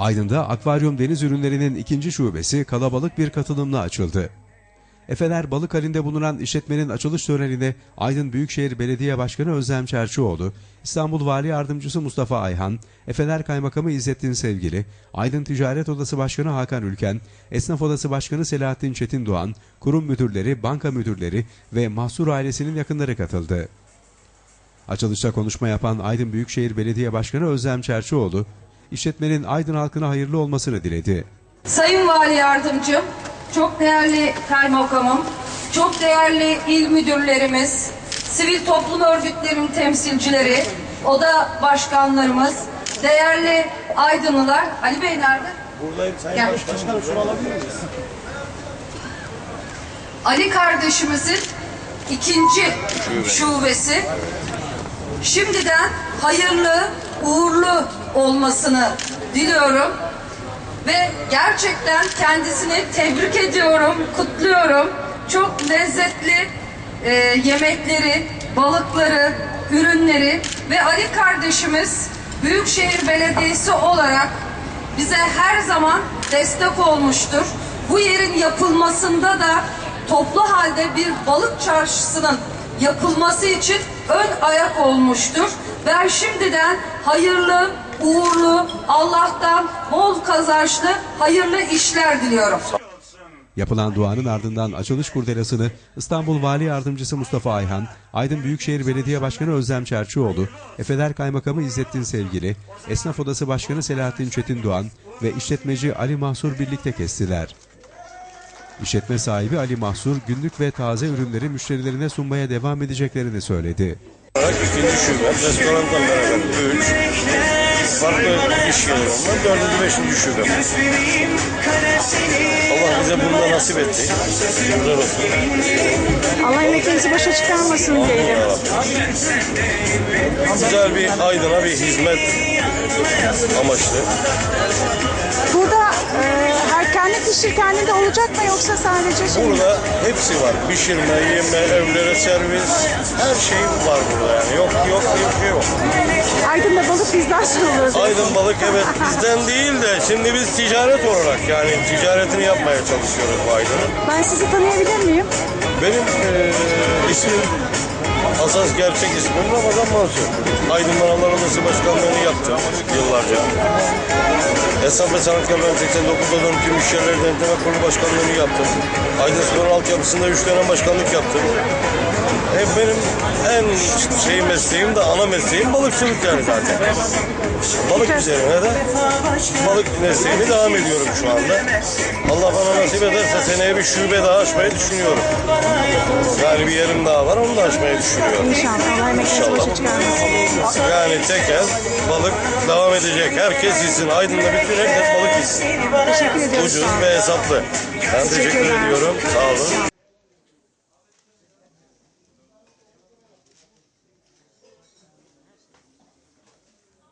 Aydın'da akvaryum deniz ürünlerinin ikinci şubesi kalabalık bir katılımla açıldı. Efeler balık halinde bulunan işletmenin açılış törenine Aydın Büyükşehir Belediye Başkanı Özlem Çerçioğlu, İstanbul Vali Yardımcısı Mustafa Ayhan, Efeler Kaymakamı İzzettin Sevgili, Aydın Ticaret Odası Başkanı Hakan Ülken, Esnaf Odası Başkanı Selahattin Çetin Doğan, kurum müdürleri, banka müdürleri ve mahsur ailesinin yakınları katıldı. Açılışta konuşma yapan Aydın Büyükşehir Belediye Başkanı Özlem Çerçioğlu, işletmenin Aydın halkına hayırlı olmasını diledi. Sayın Vali Yardımcım, çok değerli kaymakamım, çok değerli il müdürlerimiz, sivil toplum örgütlerinin temsilcileri, oda başkanlarımız, değerli aydınlılar. Ali Bey nerede? Buradayım Sayın Gel. Başkanım şunu alabilir miyiz? Ali kardeşimizin ikinci şubesi. Şimdiden hayırlı, olmasını diliyorum. Ve gerçekten kendisini tebrik ediyorum, kutluyorum. Çok lezzetli e, yemekleri, balıkları, ürünleri ve Ali kardeşimiz Büyükşehir Belediyesi olarak bize her zaman destek olmuştur. Bu yerin yapılmasında da toplu halde bir balık çarşısının yapılması için ön ayak olmuştur. Ben şimdiden hayırlı, uğurlu, Allah'tan bol kazançlı, hayırlı işler diliyorum. Yapılan duanın ardından açılış kurdelasını İstanbul Vali Yardımcısı Mustafa Ayhan, Aydın Büyükşehir Belediye Başkanı Özlem Çerçioğlu, Efeler Kaymakamı İzzettin Sevgili, Esnaf Odası Başkanı Selahattin Çetin Doğan ve işletmeci Ali Mahsur birlikte kestiler. İşletme sahibi Ali Mahsur günlük ve taze ürünleri müşterilerine sunmaya devam edeceklerini söyledi. İkinci şube, beraber üç, farklı iş yeri onlar, dördüncü, beşinci şube. Allah bize bunu nasip etti. Güzel olsun. Allah emeklerinizi başa çıkarmasın diyelim. Güzel bir aydına bir hizmet amaçlı. Burada kendinde olacak mı yoksa sadece şey mi? Burada hepsi var. Pişirme, yeme, evlere servis, her şey var burada yani. Yok yok diye bir şey yok. Aydın'da balık bizden sorulur. Aydın balık evet bizden değil de şimdi biz ticaret olarak yani ticaretini yapmaya çalışıyoruz bu Aydın'ın. Ben sizi tanıyabilir miyim? Benim eee ismim Asas gerçek ismim Ramazan Mansur. Aydın Manalar Odası Başkanlığı'nı yaptım yıllarca. Esnaf ve Sanatkar Ben 89'da dönem tüm iş yerleri denetleme kurulu başkanlığını yaptım. Aydın Spor'un altyapısında 3 dönem başkanlık yaptım. Hep benim en şey mesleğim de ana mesleğim balıkçılık yani zaten. Balık üzerine de balık mesleğimi devam ediyorum şu anda. Allah bana nasip ederse seneye bir şube daha açmayı düşünüyorum. Yani bir yerim daha var onu da açmayı düşünüyorum. İnşallah. Allah emeklerinizi başa çıkarmasın. Yani tekel balık devam edecek. Herkes yesin. Aydın'da bütün herkes balık yesin. Teşekkür ediyoruz. Ucuz ve hesaplı. Ben teşekkür ediyorum. Sağ olun.